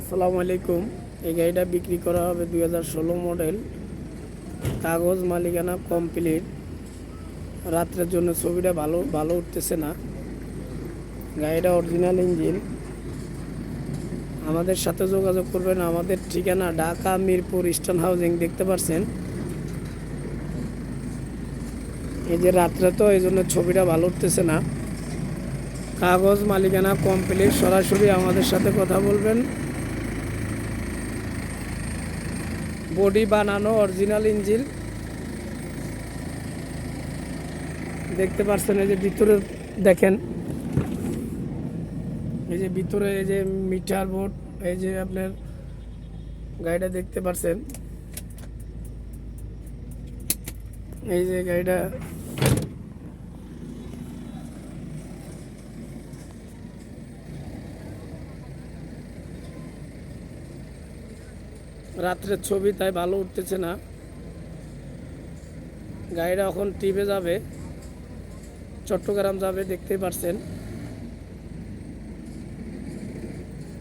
আসসালামু আলাইকুম। এই গাড়িটা বিক্রি করা হবে দুই হাজার ষোলো মডেল। কাগজ মালিকানা কমপ্লিট। রাত্রের জন্য ছবিটা ভালো ভালো উঠতেছে না। গাড়িটা অরিজিনাল ইঞ্জিন আমাদের সাথে যোগাযোগ করবেন। আমাদের ঠিকানা ঢাকা মিরপুর ইস্টার্ন হাউজিং দেখতে পাচ্ছেন এই যে রাত্রে তো, এই জন্য ছবিটা ভালো উঠতেছে না। কাগজ মালিকানা কমপ্লিট। সরাসরি আমাদের সাথে কথা বলবেন। বডি বানানো অরিজিনাল ইঞ্জিন। দেখতে পারছেন, এই যে ভিতরে দেখেন। এই যে ভিতরে এই যে মিটার বোর্ড, এই যে আপনার গাড়িটা দেখতে পারছেন। এই যে গাড়িটা রাত্রের ছবি তাই ভালো উঠতেছে না। গাড়িটা এখন টিপে যাবে চট্টগ্রাম যাবে দেখতেই পারছেন।